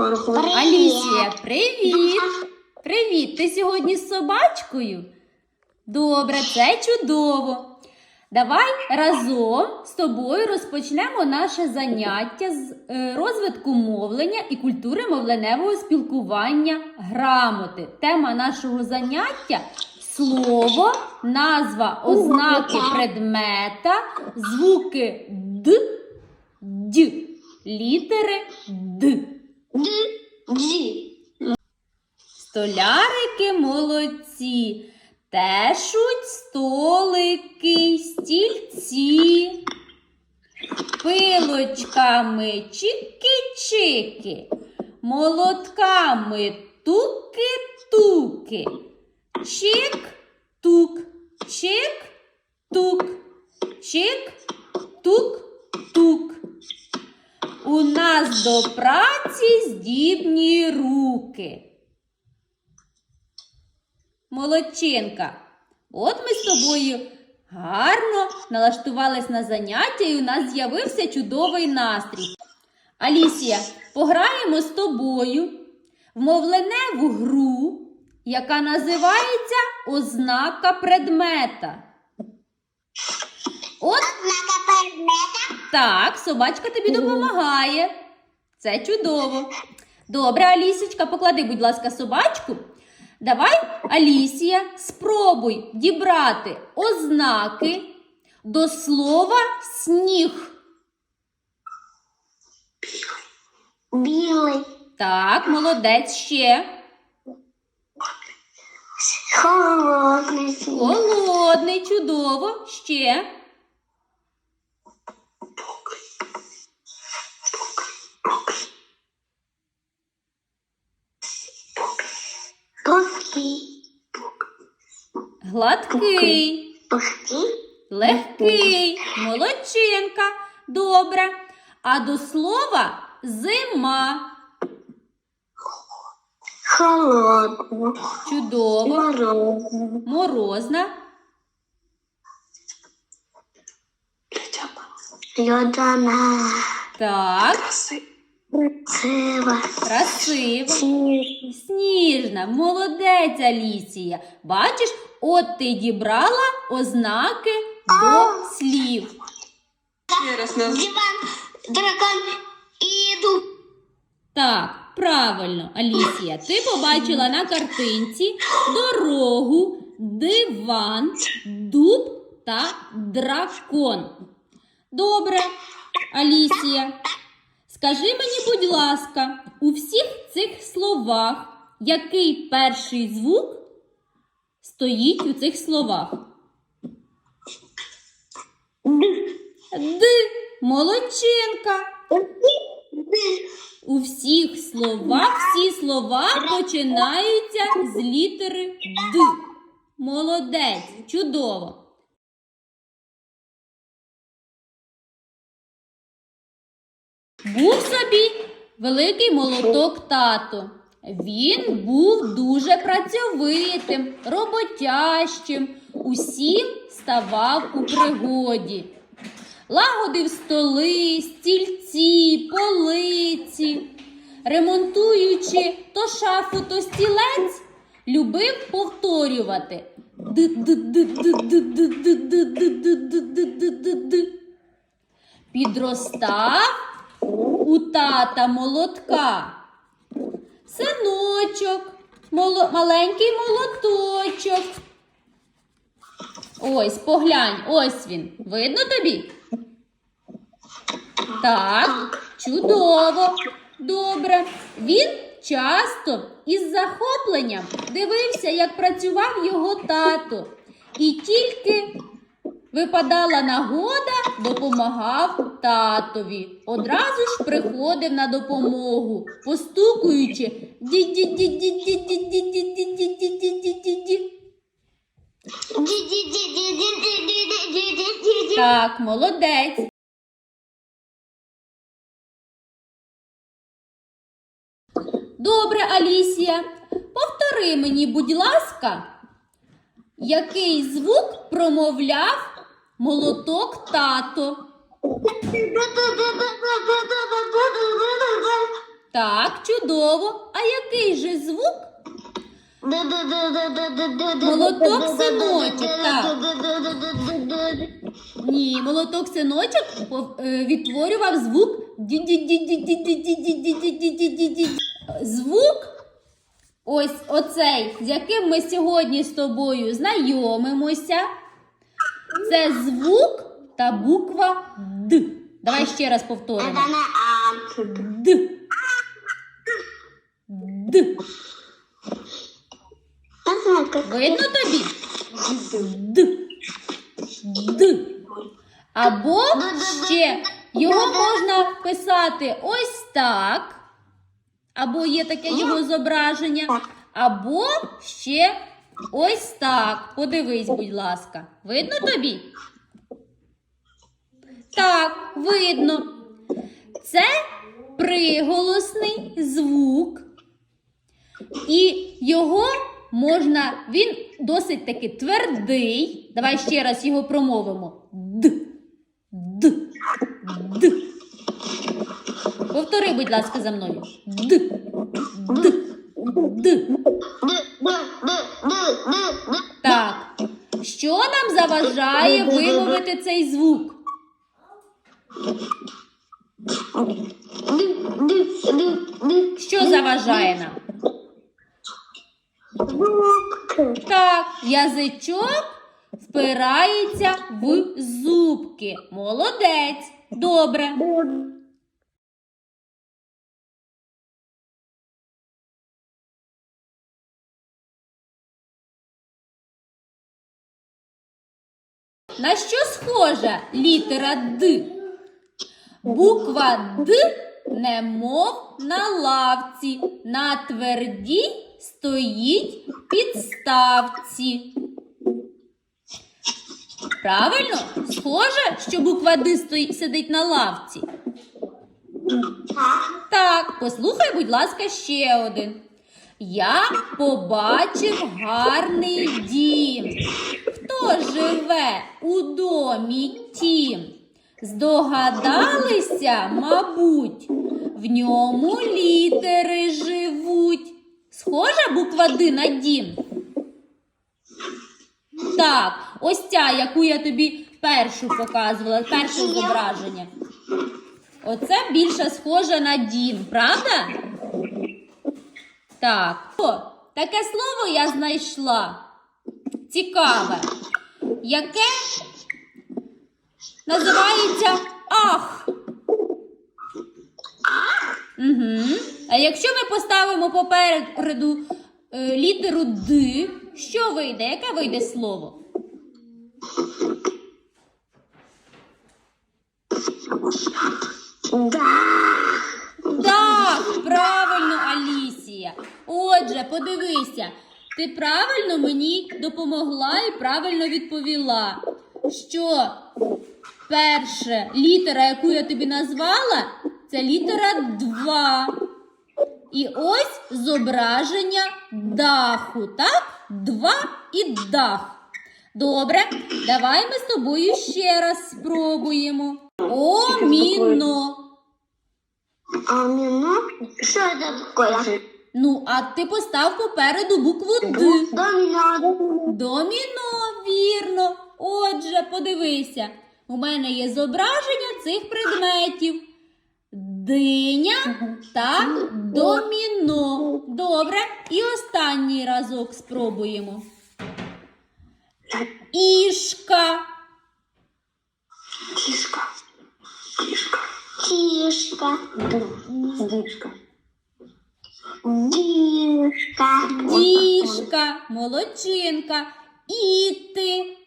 Привіт. Алісія, привіт! Привіт! Ти сьогодні з собачкою? Добре, це чудово. Давай разом з тобою розпочнемо наше заняття з е, розвитку мовлення і культури мовленевого спілкування грамоти. Тема нашого заняття слово, назва, ознаки предмета, звуки д, д, літери д. Столярики молодці, тешуть столики, стільці, пилочками чики-чики, молотками туки-туки, чик-тук, нас до праці здібні руки. Молодчинка. От ми з тобою гарно налаштувались на заняття, і у нас з'явився чудовий настрій. Алісія, пограємо з тобою в мовленеву гру, яка називається Ознака предмета. От Ознака предмета. так, собачка тобі допомагає. Це чудово. Добре, Алісічка, поклади, будь ласка, собачку. Давай, Алісія, спробуй дібрати ознаки до слова сніг. Білий. Так, молодець ще. Холодний сніг. Холодний, чудово. Ще. Гладкий. Пухкий. Легкий, молодчинка. Добре. А до слова зима. Холодний. Чудово. Морозний. Морозна. Льодяна. Так, Красива. красиво. Сніжна. Сніжна, молодець Алісія. Бачиш, от ти дібрала ознаки до слів. Ще раз нас Диван, дракон і дуб. Так, правильно, Алісія. Ти побачила на картинці дорогу, диван, дуб та дракон. Добре, Алісія. Скажи мені, будь ласка, у всіх цих словах який перший звук стоїть у цих словах? Д. Молодчинка. У всіх словах всі слова починаються з літери Д. Молодець, чудово. Був собі великий молоток тато. Він був дуже працьовитим, роботящим, усім ставав у пригоді. Лагодив столи, стільці, полиці, ремонтуючи то шафу, то стілець, любив повторювати. Підростав у тата молотка. Синочок, моло- маленький молоточок. Ось, поглянь, ось він. Видно тобі? Так, чудово, добре. Він часто із захопленням дивився, як працював його тато. І тільки випадала нагода, допомагав татові. Одразу ж приходив на допомогу, постукуючи. Так, молодець. Добре, Алісія. Повтори мені, будь ласка, який звук промовляв молоток тато. Так, чудово. А який же звук? Молоток синочок. так. Ні, молоток синочок е, відтворював звук. Звук ось оцей, з яким ми сьогодні з тобою знайомимося. Це звук та буква Д. Давай ще раз повторимо. Д. Д. Видно тобі? Д. Д. Або ще його можна писати ось так. Або є таке його зображення. Або ще ось так. Подивись, будь ласка. Видно тобі? Так, видно. Це приголосний звук. І його можна, він досить таки твердий. Давай ще раз його промовимо. Д. Д. Д. Повтори, будь ласка, за мною. Д. Д. Д. Так. Що нам заважає вимовити цей звук? Що заважає нам? Так, язичок впирається в зубки. Молодець. Добре. На що схожа літера Д? Буква Д немов на лавці, на твердій стоїть підставці. Правильно? Схоже, що буква Д стої- сидить на лавці. Так, послухай, будь ласка, ще один. Я побачив гарний дім. Хто живе у домі тім? Здогадалися, мабуть, в ньому літери живуть. Схожа буква Д на дім? Так, ось ця, яку я тобі першу показувала, перше зображення. Оце більше схоже на дім, правда? Так. О, таке слово я знайшла. Цікаве. Яке називається ах. Угу. А якщо ми поставимо попереду е, літеру Д, що вийде? Яке вийде слово? Так, правильно, Алісія. Отже, подивися, ти правильно мені допомогла і правильно відповіла, що перша літера, яку я тобі назвала, це літера 2. І ось зображення даху, так? Два і дах. Добре, давай ми з тобою ще раз спробуємо. Оміно. А мимо? Что это такое? Ну, а ти постав попереду букву Д. Домино. Доміно, вірно. Отже, подивися. У мене є зображення цих предметів. Диня та доміно. Добре. І останній разок спробуємо. Ішка. Кишка. Кишка. Кишка. Дишка. Дишка. Діжка. Молодчинка. Іти.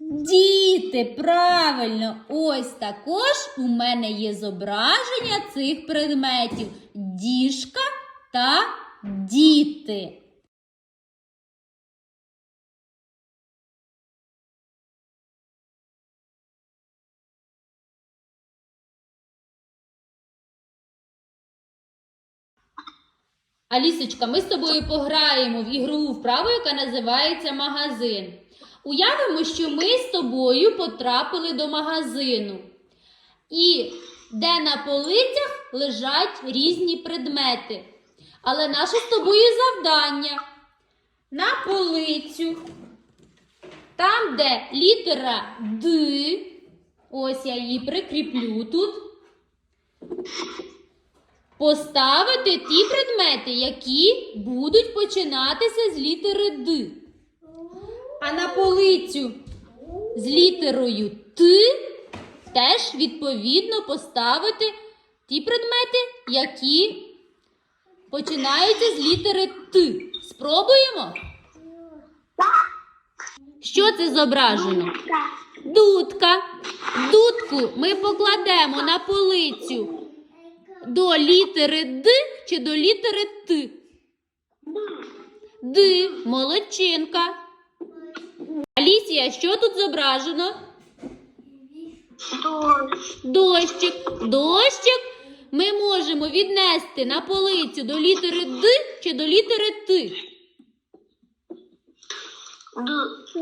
Діти, правильно, ось також у мене є зображення цих предметів: діжка та діти. Алісочка, ми з тобою пограємо в ігрову вправу, яка називається магазин. Уявимо, що ми з тобою потрапили до магазину. і де на полицях лежать різні предмети. Але наше з тобою завдання на полицю, там, де літера Д, ось я її прикріплю тут, поставити ті предмети, які будуть починатися з літери Д. А на полицю з літерою Т теж відповідно поставити ті предмети, які починаються з літери Т. Спробуємо? Що це зображено? Дудка. Дудку ми покладемо на полицю до літери Д чи до літери Т. Д. Молодчинка. Алісія, що тут зображено? Дощик. Дощик ми можемо віднести на полицю до літери Д чи до літери Т. Д.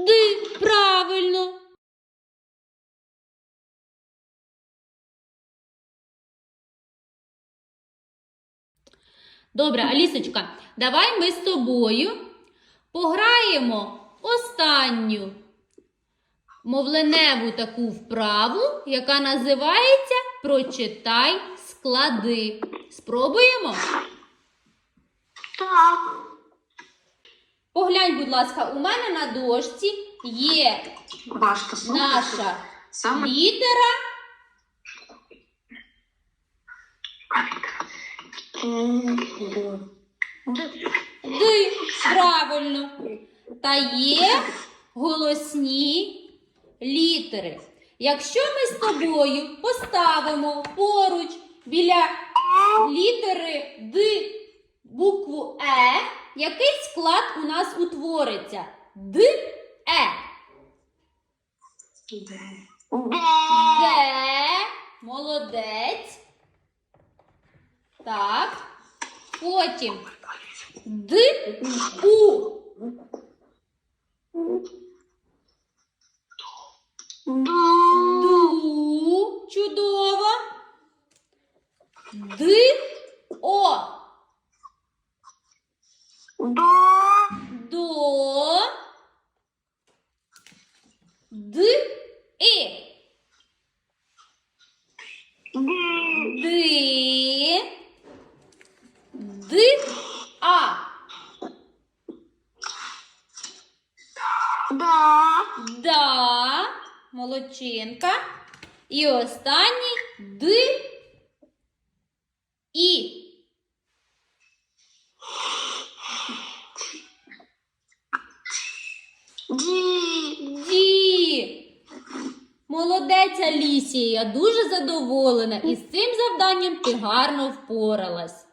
Д. Правильно. Добре, Алісочка, давай ми з тобою пограємо останню мовленеву таку вправу, яка називається Прочитай склади. Спробуємо? Так. Поглянь, будь ласка, у мене на дошці є Важко слухати. наша Саме літера М, Д. Д. Правильно. Та є голосні літери. Якщо ми з тобою поставимо поруч біля літери Д букву Е, який склад у нас утвориться? Д, Е. Д. Де. Молодець. Так. Потім Д, У. Ду. Чудово. Д, Молодчинка. І останній Д, І. Ді. Ді. Молодець Алісія, я дуже задоволена. І з цим завданням ти гарно впоралась.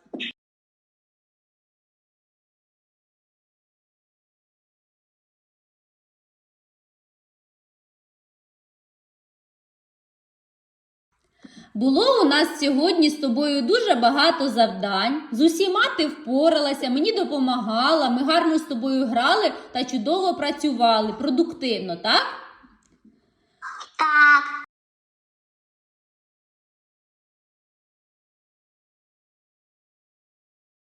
Було у нас сьогодні з тобою дуже багато завдань. З усіма ти впоралася, мені допомагала, ми гарно з тобою грали та чудово працювали, продуктивно, так? Так.